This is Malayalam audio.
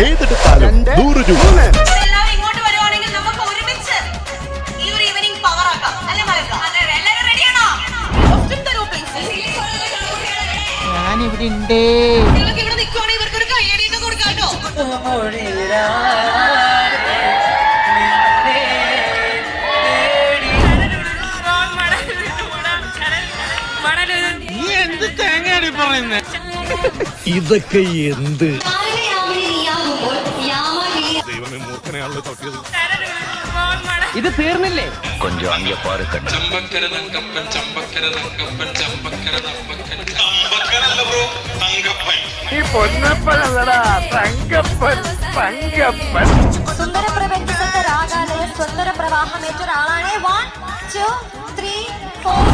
ഏതെടുത്താലും നൂറ് രൂപ. എല്ലാവരും ഇങ്ങോട്ട് വരുവാണെങ്കിൽ നമുക്ക് ഒരുമിച്ച് ഈ ഒരു ഈവനിങ് പവർ ആക്കാം. അല്ലേ മലക്ക? അതെ റെഡിയാണോ കോസ്റ്റ്യൂം തരൂ പ്ലീസ് ഞാനിവിടെ ഉണ്ട് നിങ്ങൾക്ക് ഇവിടെ നിൽക്കുവാണെങ്കിൽ ഇവർക്ക് ഒരു കയ്യടിയൊക്കെ കൊടുക്കാട്ടോ നീ എന്ത്? ചമ്പക്കരതൻ കപ്പൻ ഇത് കപ്പൻ ചമ്പക്കരതൻ കപ്പൻ തങ്കപ്പൻ ബ്രോ തങ്കപ്പൻ. സുന്ദര പ്രപഞ്ചത്തെ രാഗാലയ സ്വന്തര പ്രവാഹമേറ്റ ഒരാളാണ് വൺ ടു ത്രീ ഫോർ